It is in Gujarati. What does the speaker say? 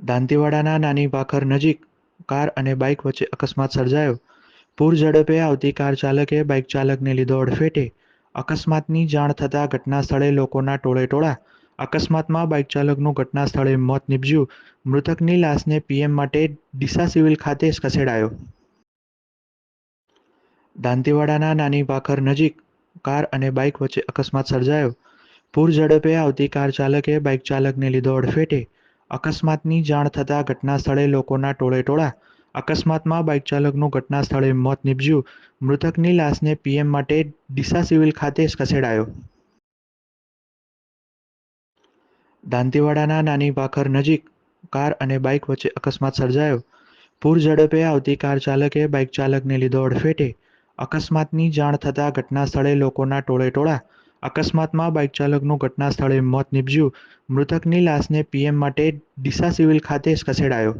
દાંતીવાડાના નાની ભાખર નજીક કાર અને બાઇક વચ્ચે અકસ્માત સર્જાયો. પૂર ઝડપે આવતી કાર ચાલકે બાઇક ચાલકને લીધો અડફેટે. અકસ્માતની જાણ થતાં ઘટના સ્થળે લોકોના ટોળે ટોળા. અકસ્માતમાં બાઇક ચાલકનું ઘટના સ્થળે મોત નીપજ્યું. મૃતકની લાશને પીએમ માટે ડીસા સિવિલ ખાતે ખસેડાયો. દાંતીવાડાના નાની ભાખર નજીક કાર અને બાઇક વચ્ચે અકસ્માત સર્જાયો. પૂર ઝડપે આવતી કાર ચાલકે બાઇક ચાલકને લીધો અડફેટે. અકસ્માતની જાણ થતાં ઘટનાસ્થળે લોકોના ટોળેટોળા અકસ્માતમાં બાઇક ચાલકનું ઘટના સ્થળે મોત નીપજ્યું. મૃતકની લાશને પીએમ માટે ડીસા સિવિલ ખાતે ખસેડાયો. દાંતીવાડાના નાની ભાખર નજીક કાર અને બાઇક વચ્ચે અકસ્માત સર્જાયો. પૂર ઝડપે આવતી કાર ચાલકે બાઇક ચાલકને લીધો અડફેટે. અકસ્માતની જાણ થતાં ઘટના સ્થળે લોકોના ટોળેટોળા અકસ્માતમાં બાઇક ચાલકનું ઘટના સ્થળે મોત નિપજ્યું. મૃતકની લાશને પીએમ માટે ડીસા સિવિલ ખાતે ખસેડાયો.